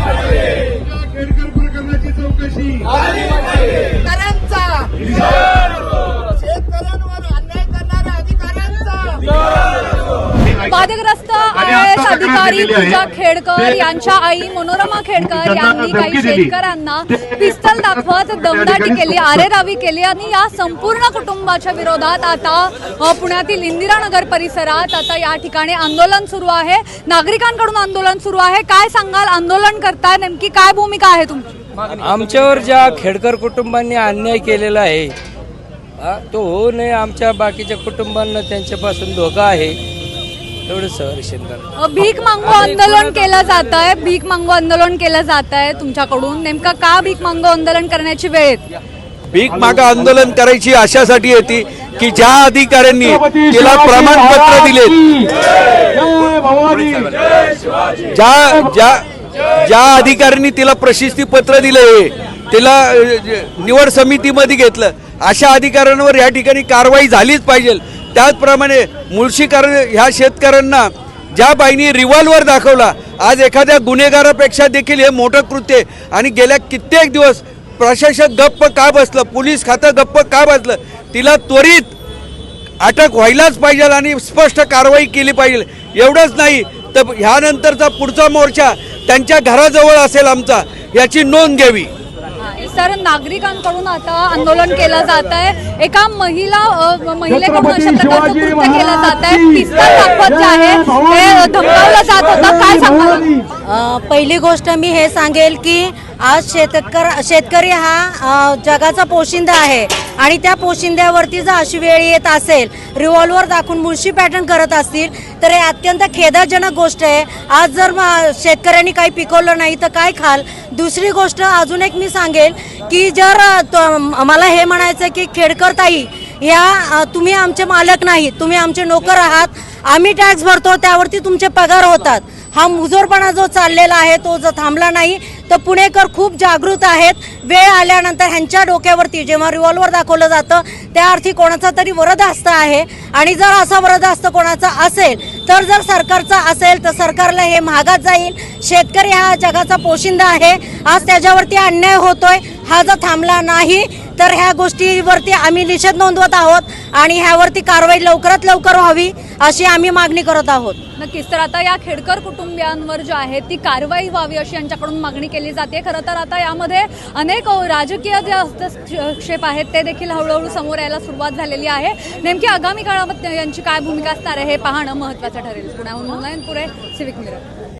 खेडकर प्रकरणाची चौकशी शेतकऱ्यांचा शेतकऱ्यांवर अन्याय करणाऱ्या अधिकाऱ्यांचा वादग्रस्त अधिकारी पूजा खेडकर यांच्या आई मनोरमा खेडकर यांनी काही शेतकऱ्यांना पिस्तल दाखवत दमदाटी केली आरेरावी केली आणि या संपूर्ण कुटुंबाच्या विरोधात आता पुण्यातील इंदिरानगर परिसरात आता या ठिकाणी आंदोलन सुरू आहे. नागरिकांकडून आंदोलन सुरू आहे. काय सांगाल? आंदोलन करताय. नेमकी काय भूमिका आहे तुमची? आमच्यावर ज्या खेडकर कुटुंबांनी अन्याय केलेला आहे हा, तो होऊ नये. आमच्या बाकीच्या कुटुंबांना त्यांच्यापासून धोका आहे. भीक मागू आंदोलन केलं जात आहे भीक मागू आंदोलन केलं जात आहे तुमच्याकडून? नेमकं का भीक मागू आंदोलन करण्याची वेळ येते? भीक मागा आंदोलन करायची अशासाठी येते की ज्या अधिकाऱ्यांनी तिला प्रमाणपत्र दिले जय भवानी. ज्या ज्या ज्या अधिकाऱ्यांनी तिला प्रशस्ती पत्र दिले तिला निवड समितीमध्ये घेतलं अशा अधिकाऱ्यांवर या ठिकाणी कारवाई झालीच पाहिजे. त्याचप्रमाणे मुळशीकर ह्या शेतकऱ्यांना ज्या बाईंनी रिव्हॉल्वर दाखवला आज एखाद्या गुन्हेगारापेक्षा देखील हे मोठं कृत्य आणि गेल्या कित्येक दिवस प्रशासक गप्प का बसलं पोलीस खातं गप्प का बसलं तिला त्वरित अटक व्हायलाच पाहिजे आणि स्पष्ट कारवाई केली पाहिजे. एवढंच नाही तर ह्यानंतरचा पुढचा मोर्चा त्यांच्या घराजवळ असेल आमचा याची नोंद घ्यावी. सर नागरिकांकडून आता आंदोलन केलं जात आहे. एका महिला महिलेकडून अशा प्रकारचं कृत्य केलं जात आहे. पिस्तल दाखवत जे आहे ते धमकावलं जात होतं. काय सांगाल? पहिली गोष्ट मी हे सांगेल की आज शेतकर शेतकरी हा जगाचा पोशिंदा आहे आणि त्या पोशिंद्यावरती जर अशी वेळ येत असेल रिव्हॉल्वर दाखवून मुळशी पॅटर्न करत असतील तर हे अत्यंत खेदाजनक गोष्ट आहे. आज जर म- शेतकऱ्यांनी काही पिकवलं नाही तर काय खाल? दुसरी गोष्ट अजून एक मी सांगेल की जर त- मला हे म्हणायचं की खेडकर ताई या तुम्ही आमचे मालक नाही तुम्ही आमचे नोकर आहात आम्ही टॅक्स भरतो त्यावरती तुमचे पगार होतात. हा मुजोरपणा जो चाललेला आहे तो जर थांबला नाही तर पुणेकर खूप जागृत आहेत. वेळ आल्यानंतर ह्यांच्या डोक्यावरती जेव्हा रिव्हॉल्वर दाखवलं जातं त्या अर्थी कोणाचा तरी वरदहस्त आहे. आणि जर असा वरदहस्त कोणाचा असेल तर जर सरकारचा असेल तर सरकारला हे महागात जाईल. शेतकरी हा जगाचा पोशिंदा आहे. आज त्याच्यावरती अन्याय होतोय. हा जर थांबला नाही तर ह्या गोष्टीवरती आम्ही निषेध नोंदवत आहोत आणि ह्यावरती कारवाई लवकरात लवकर व्हावी अशी आम्ही मागणी करत आहोत. नक्कीच तर आता या खेडकर कुटुंबियांवर जो आहे ती कारवाई व्हावी अशी यांच्याकडून मागणी केली जाते. खरं तर आता यामध्ये अनेक राजकीय जे हस्तक्षेप आहेत ते देखील हळूहळू समोर यायला सुरुवात झालेली आहे. नेमकी आगामी काळामध्ये यांची काय भूमिका असणार आहे हे पाहणं महत्त्वाचं ठरेल. पुण्याहून मुलायनपुरे पुरे सिविक मिरर